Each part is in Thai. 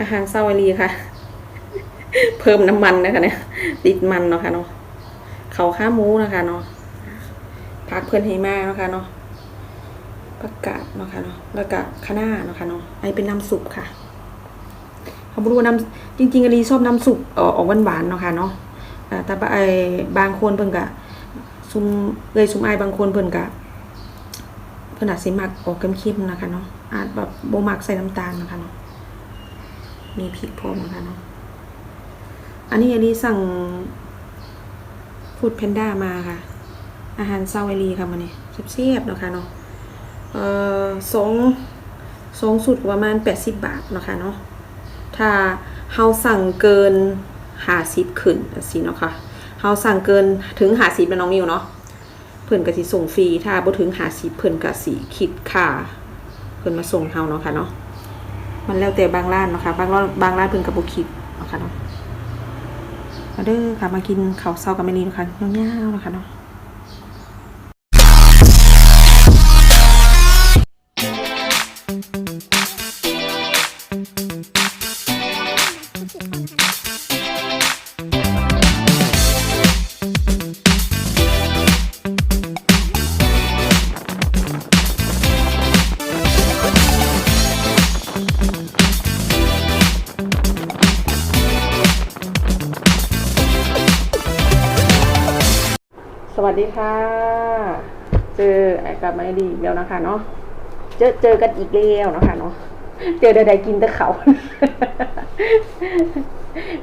อาหารซาวารีค่ะ เพิ่มน้ำมันนะคะเนี่ยติดมันเนาะค่ะเนาะเขาข้ามูนะคะเนาะพักเพื่อนให้มากนะคะเนาะผักกาดเนาะค่ะเนาะแล้วก็คะน้าเนาะค่ะเนาะไอเป็นน้ำซุปค่ะเขาบอกว่าน้ำจริงๆอลีชอบน้ำซุปอออกหวานๆเนาะค่ะเนาะแต่บะไอบางคนเพิ่นกะซุมเลยซุมไอบางคนเพิ่นกะเพิ่นอาจสิมักออกเค็มๆนะคะเนาะอาจแบบโบมักใส่น้ำตาลนะคะเนาะ มีพริกพร้อมนะคะเนาะอันนี้อลีสั่งฟูดแพนด้ามาค่ะ อาหารเซาเอลีค่ะมันนี่เสียบๆเนะค่ะเนาะเอ่อสองสองสุดประมาณ 80 บาทนะคะเนาะถ้าเฮาสั่งเกิน50ขึ้นสิเนาะค่ะเฮาสั่งเกินถึง50แล้วน้องมิวเนาะเพิ่นก็สิส่งฟรีถ้าบ่ถึง50เพิ่นก็สิคิดค่าเพิ่นมาส่งเฮาเนาะค่ะเนาะ มันแล้วแต่บางร้านนะคะ บางร้านบางร้านเพิ่นกับ่คิดนะคะเนาะมาเด้อค่ะมากินข้าวเช้ากับแม่ลีนะคะยาวๆนะคะเนาะ สวัสดีค่ะ เจอไอ้กับไม้ดีอีกแล้วนะคะเนาะ เจอเจอกันอีกแล้วเนาะคะเนาะ เจอใดๆกินแต่เขา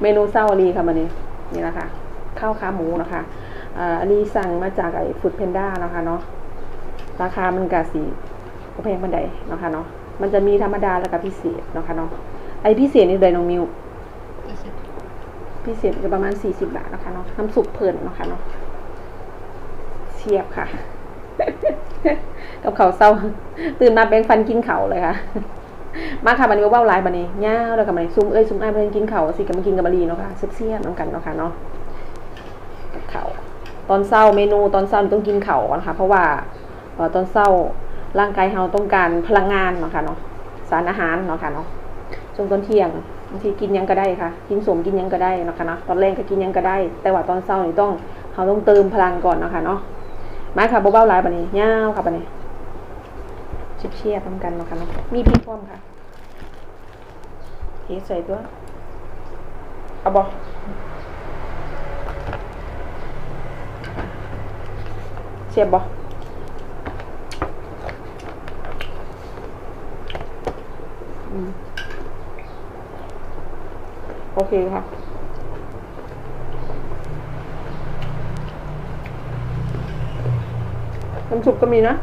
เมนูเศร้าอลีค่ะมันนี้นี่นะคะ ข้าวขาหมูนะคะอ่าอันนี้สั่งมาจากไอ้ฟุดเพนด้านะคะเนาะ ราคามันกะสีแพงบันไดเนาะคะเนาะ มันจะมีธรรมดาแล้วก็พิเศษเนาะคะเนาะ ไอ้พิเศษนี่เลยน้องมิวพิเศษก็ประมาณสี่สิบบาทนะคะเนาะ น้ำซุปเพิ่นเนาะคะเนาะ เชียบค่ะ กับเขาเศร้า ตื่นมาแปรงฟันกินเขาเลยค่ะ มาค่ะบันนี้ว่าเบ้าลายบันนี้ย่าวแล้วกับบันนี้ซุ้มเอ้ยซุ้มอ้ายเพิ่นกินเขาสิกับมากินกับบะรีเนาะค่ะเสียบๆน้ำกันเนาะค่ะเนาะกับเขาตอนเศร้าเมนูตอนเศร้าต้องกินเขาวนะคะเพราะว่าตอนเศร้าร่างกายเราต้องการพลังงานเนาะค่ะเนาะสารอาหารเนาะค่ะเนาะช่วงตอนเที่ยงบางทีกินยังก็ได้ค่ะ กินสมกินยังก็ได้เนาะค่ะเนาะตอนแรกก็กินยังก็ได้ แต่ว่าตอนเศร้านี่ต้องเราต้องเติมพลังก่อนเนาะค่ะเนาะ มาค่ะเบาๆลายบันนี้ยาวค่ะบันนี้ชิบเชียบๆทำกันเนาะค่ะมีพริกพร้อมค่ะเทใส่ตัวเอาบอเสียบบอโอเคค่ะ น้ำซุปก็มีนะ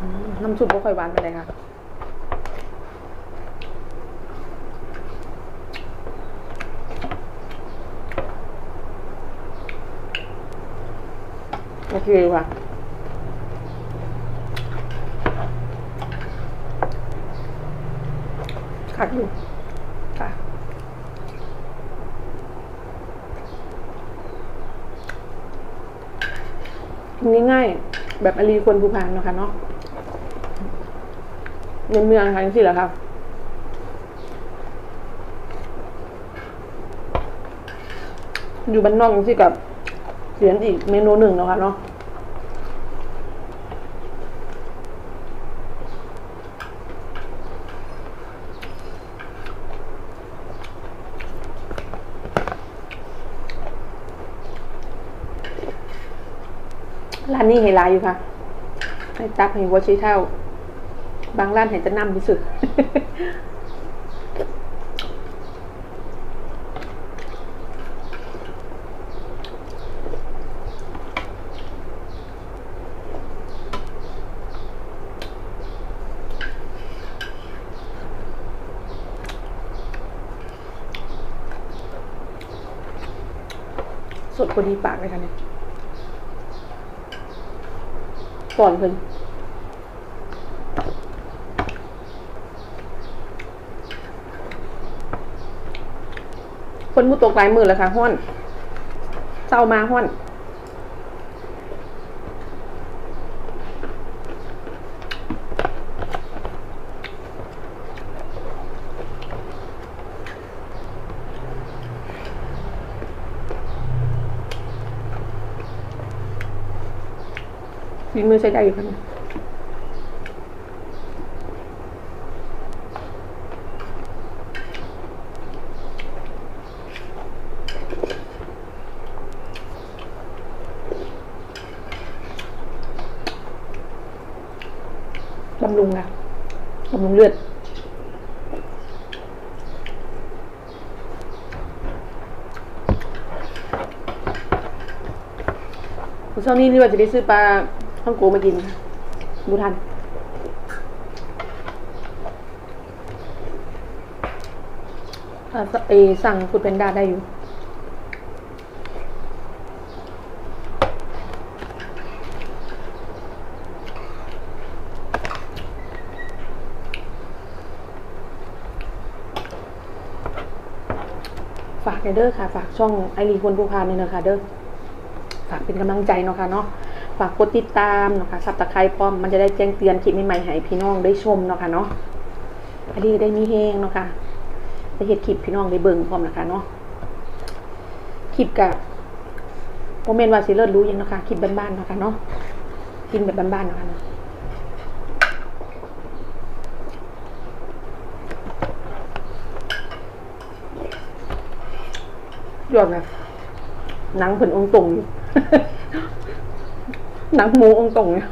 อืมน้ำซุปก็ค่อยหวานไปเลยค่ะโอเคค่ะขัดอยู่ ค่ะ ง่ายๆแบบอลีคนภูพานเนาะคะเนาะเมืองเมืองค่ะจังสิเหรอคะอยู่บ้านนอกจังสิกับเสียนอีกเมนูหนึ่งเนาะค่ะเนาะ ร้านนี้ให้ลายอยู่ค่ะ ให้ตักให้วัวชีเท่า บางร้านเห็นจะนำที่สุด สดพอดีปากเลยค่ะเนี่ย ก่อนเพิ่นคนมุตกหลายมือแล้วค่ะห้อนเศร้ามาห้อน ฝีมือใช้ได้อยู่ค่ะบำรุงนะบำรุงเลือดช่วงนี้นี่ว่าจะไปซื้อปลา ท่องโกมากินค่ะบูทันสเออสั่งฟูดเป็นดาได้อยู่ฝากเด้อค่ะ ฝากช่องไอรีคนผู้พานเนี่ยนะคะเด้อฝากเป็นกำลังใจเนาะค่ะเนาะ ฝากกดติดตามเนาะค่ะซับตะไคร้พร้อมมันจะได้แจ้งเตือนคลิปใหม่ๆให้พี่น้องได้ชมเนาะค่ะเนาะอันนี้ได้มีแห้งเนาะค่ะได้เห็ดคลิปพี่น้องได้เบิ่งพร้อมนะคะเนาะคลิปกับโมเมนต์ว่าสิเลิศรู้ยังเนาะค่ะคลิปบ้านๆเนาะค่ะเนาะกินแบบบ้านๆเนาะค่ะเนาะยอดเลยหนังเพิ่นองตรงอยู่ หนังหมูองตรงเนี่ย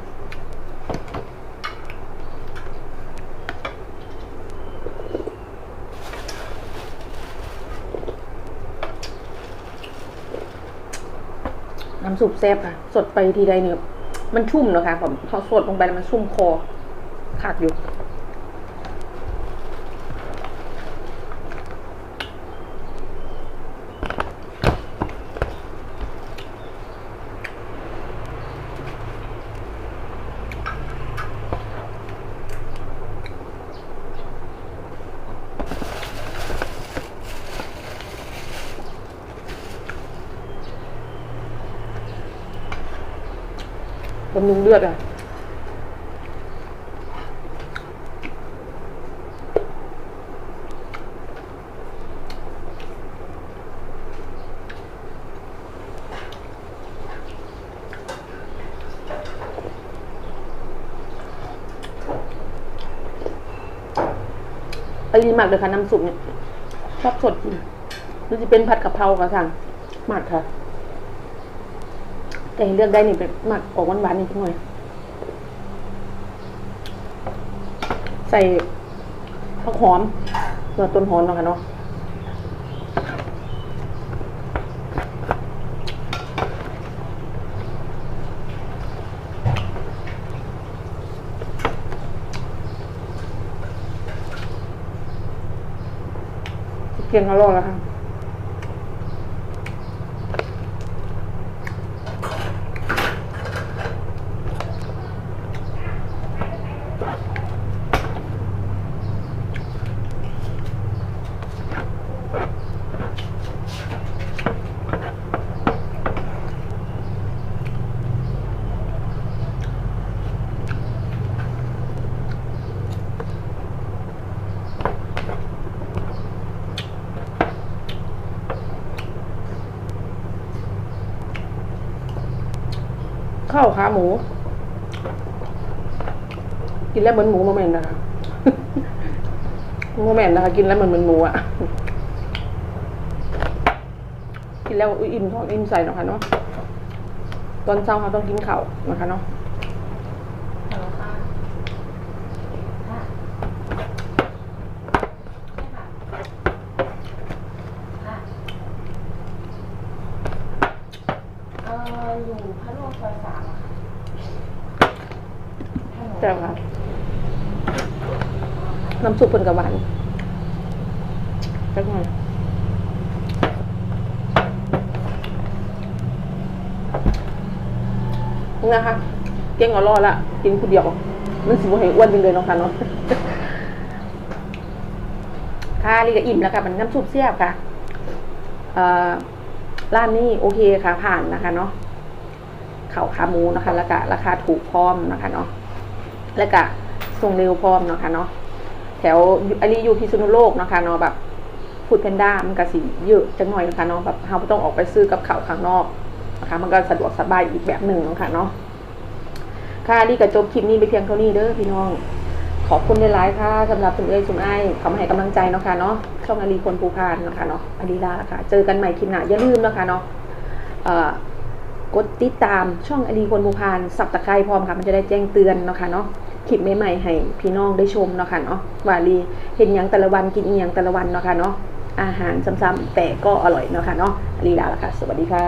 น้ำซุปแซ่บค่ะ สดไปทีใดเนี่ยมันชุ่มเนอะค่ะผมพอสดลงไปแล้วมันชุ่มคอขาดอยู่ บำรุงเลือดอะอรีมากเลยค่ะน้ำซุปเนี่ยชอบสดจริงหรือจะเป็นผัดกะเพราก็สั่งมากค่ะ แต่เลือกได้นี่เป็นหมักออกหวานๆนิดหน่อย ใส่ผักหอมตัวต้นหอมเนาะค่ะเนาะเกียงอร่อยแล้วค่ะ ข้าวขาหมู กินแล้วเหมือนหมูโมเมนต์นะคะโมเมนต์นะคะ กินแล้วเหมือนเหมือนหมูอะกินแล้วอุ๊ยอิ่มท้องอิ่มใส่เนาะคะเนาะตอนเช้าเขาต้องกินข้าวนะคะเนาะ ฮัลโหลค่ะค่ะค่ะเอ่ออยู่พระโลซอยสามอะค่ะฮัลโหล แซ่บค่ะน้ำซุปเป็นกับหวานสักหน่อยนี่นะคะเก่งเอารอละกินคนเดียว มันสิบให้อ้วนจริงเลยเนาะค่ะเนาะค่ะนี่ก็อิ่มแล้วค่ะ มันน้ำซุปเสียบค่ะร้านนี้โอเคค่ะผ่านนะคะเนาะข่าขาหมูนะคะ แล้วก็ราคาถูกพร้อมนะคะเนาะ แล้วก็ส่งเร็วพร้อมเนาะค่ะเนาะแถวอันนี้อยู่พิษณุโลกเนาะคะเนาะแบบฟูดแพนด้ามันก็สิเยอะจังหน่อยนะคะเนาะแบบเราต้องออกไปซื้อกับข้าวข้างนอกนะคะมันก็สะดวกสบายอีกแบบหนึ่งเนาะค่ะเนาะค่ะนี่ก็จบคลิปนี้ไปเพียงเท่านี้เด้อพี่น้อง ขอบคุณในหลายค่ะสำหรับคุณเอ้ยคุณไอ้ายเขามาให้กำลังใจเนาะค่ะเนาะช่องอารีคนภูพานเนาะค่ะเนาะอารีลาค่ะ เจอกันใหม่คลิปหน้าอย่าลืมเนาะค่ะเนาะอ่อ กดติดตามช่องอดีคนภูพานสับตะไคร้พร้อมค่ะมันจะได้แจ้งเตือนเนาะค่ะเนาะคลิปใหม่ๆให้พี่น้องได้ชมเนาะค่ะเนาะว่าลีเห็นอย่างแต่ละวันกินอย่างแต่ละวันเนาะค่ะเนาะอาหารซ้ำๆแต่ก็อร่อยเนาะค่ะเนาะลีลาละค่ะ สวัสดีค่ะ